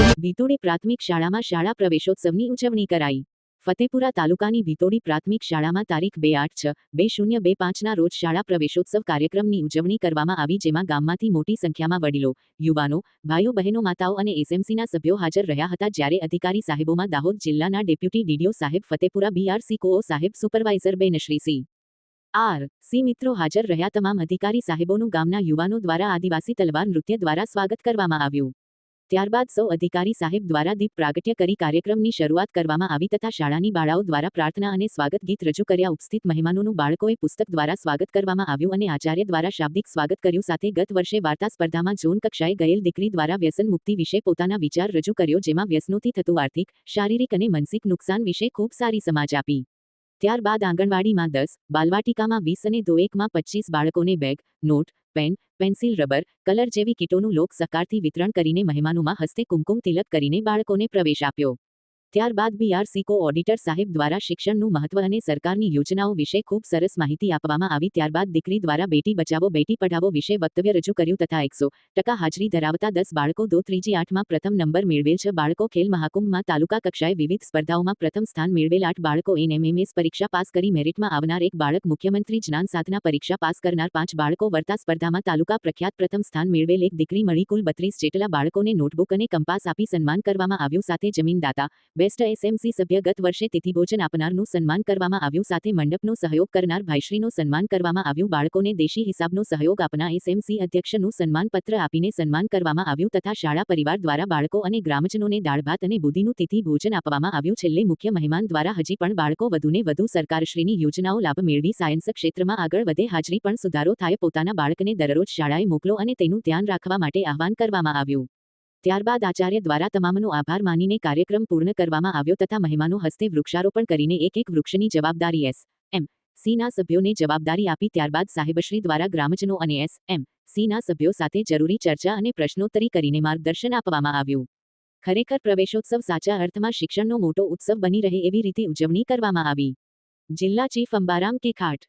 ભીતોડી પ્રાથમિક શાળામાં શાળા પ્રવેશોત્સવની ઉજવણી કરાઈ. ફતેપુરા તાલુકાની ભીતોડી પ્રાથમિક શાળામાં તારીખ બે આઠ છ બે શૂન્ય બે પાંચના રોજ શાળા પ્રવેશોત્સવ કાર્યક્રમની ઉજવણી કરવામાં આવી જેમાં ગામમાંથી મોટી સંખ્યામાં વડીલો, યુવાનો, ભાઈઓ, બહેનો, માતાઓ અને એસએમસીના સભ્યો હાજર રહ્યા હતા જ્યારે અધિકારી સાહેબોમાં દાહોદ જિલ્લાના ડેપ્યુટી ડીડીઓ સાહેબ ફતેપુરા બીઆરસી કોઓ સાહેબ સુપરવાઇઝર બેનશ્રી સી. આર. સી. મિત્રો હાજર રહ્યા તમામ અધિકારી સાહેબોનું ગામના યુવાનો દ્વારા આદિવાસી તલવાર નૃત્ય દ્વારા સ્વાગત કરવામાં આવ્યું. ત્યારબાદ સૌ અધિકારી સાહેબ દ્વારા દીપ પ્રાગટ્ય કરી કાર્યક્રમની શરૂઆત કરવામાં આવી તથા શાળાની બાળાઓ દ્વારા પ્રાર્થના અને સ્વાગત ગીત રજૂ કર્યા. ઉપસ્થિત મહેમાનોનું બાળકોએ પુસ્તક દ્વારા સ્વાગત કરવામાં આવ્યું અને આચાર્ય દ્વારા શાબ્દિક સ્વાગત કર્યું. સાથે ગત વર્ષે વાર્તા સ્પર્ધામાં ઝોન કક્ષાએ ગયેલ દીકરી દ્વારા વ્યસન મુક્તિ વિશે પોતાના વિચાર રજૂ કર્યો, જેમાં વ્યસનોથી થતું આર્થિક, શારીરિક અને માનસિક નુકસાન વિશે ખૂબ સારી સમાજ આપી. ત્યારબાદ આંગણવાડીમાં દસ, બાલવાટિકામાં વીસ અને દો એકમાં પચીસ બાળકોને bag, note, pen, pencil, rubber, colour જેવી કીટોનું લોક સહકારથી વિતરણ કરીને મહેમાનોમાં હસ્તે કુમકુમ તિલક કરીને બાળકોને પ્રવેશ આપ્યો. ત્યારબાદ બીઆરસી કો ઓડિટર સાહેબ દ્વારા શિક્ષણનું મહત્વ અને સરકારની યોજનાઓ વિશે ખૂબ સરસ માહિતી આપવામાં આવી. ત્યારબાદ દીકરી દ્વારા બેટી બચાવો, બેટી પઢાવો વિશે વક્તવ્ય રજૂ કર્યું તથા એકસો ટકા હાજરી ધરાવતા દસ બાળકો દો ત્રીજી આઠમાં પ્રથમ નંબર મેળવેલ છે બાળકો ખેલ મહાકુંભમાં તાલુકા કક્ષાએ વિવિધ સ્પર્ધાઓમાં પ્રથમ સ્થાન મેળવેલ આઠ બાળકો એનએમએમએસ પરીક્ષા પાસ કરી મેરિટમાં આવનાર એક બાળક મુખ્યમંત્રી જ્ઞાન સાધના પરીક્ષા પાસ કરનાર પાંચ બાળકો વર્તા સ્પર્ધામાં તાલુકા પ્રખ્યાત પ્રથમ સ્થાન મેળવેલ એક દીકરી મળી કુલ બત્રીસ જેટલા બાળકોને નોટબુક અને કંપાસ આપી સન્માન કરવામાં આવ્યું. સાથે જમીનદાતા બેસ્ટ એસએમસી સભ્ય ગત વર્ષે તિથિભોજન આપનારનું સન્માન કરવામાં આવ્યું, સાથે મંડપનો સહયોગ કરનાર ભાઈશ્રીનું સન્માન કરવામાં આવ્યું, બાળકોને દેશી હિસાબનો સહયોગ આપના એસએમસી અધ્યક્ષનું સન્માનપત્ર આપીને સન્માન કરવામાં આવ્યું તથા શાળા પરિવાર દ્વારા બાળકો અને ગ્રામજનોને દાળ, ભાત અને બુદ્ધિનું તિથિ ભોજન આપવામાં આવ્યું. છેલ્લે મુખ્ય મહેમાન દ્વારા હજી પણ બાળકો વધુને વધુ સરકારશ્રીની યોજનાઓ લાભ મેળવી સાયન્સ ક્ષેત્રમાં આગળ વધે. હાજરી પણ સુધારો થાય પોતાના બાળકને દરરોજ શાળાએ મોકલો અને તેનું ધ્યાન રાખવા માટે આહવાન કરવામાં આવ્યું. ત્યારબાદ આચાર્ય દ્વારા તમામનો આભાર માનીને કાર્યક્રમ પૂર્ણ કરવામાં આવ્યો તથા મહેમાનો હસ્તે વૃક્ષારોપણ કરીને એક એક વૃક્ષની જવાબદારી એસ. એમ. સીના સભ્યોને જવાબદારી આપી ત્યારબાદ સાહેબશ્રી દ્વારા ગ્રામજનો અને એસ. એમ. સીના સભ્યો સાથે જરૂરી ચર્ચા અને પ્રશ્નોત્તરી કરીને માર્ગદર્શન આપવામાં આવ્યું. ખરેખર પ્રવેશોત્સવ સાચા અર્થમાં શિક્ષણનો મોટો ઉત્સવ બની રહે એવી રીતે ઉજવણી કરવામાં આવી. જિલ્લા ચીફ અંબારામ કે ખાટ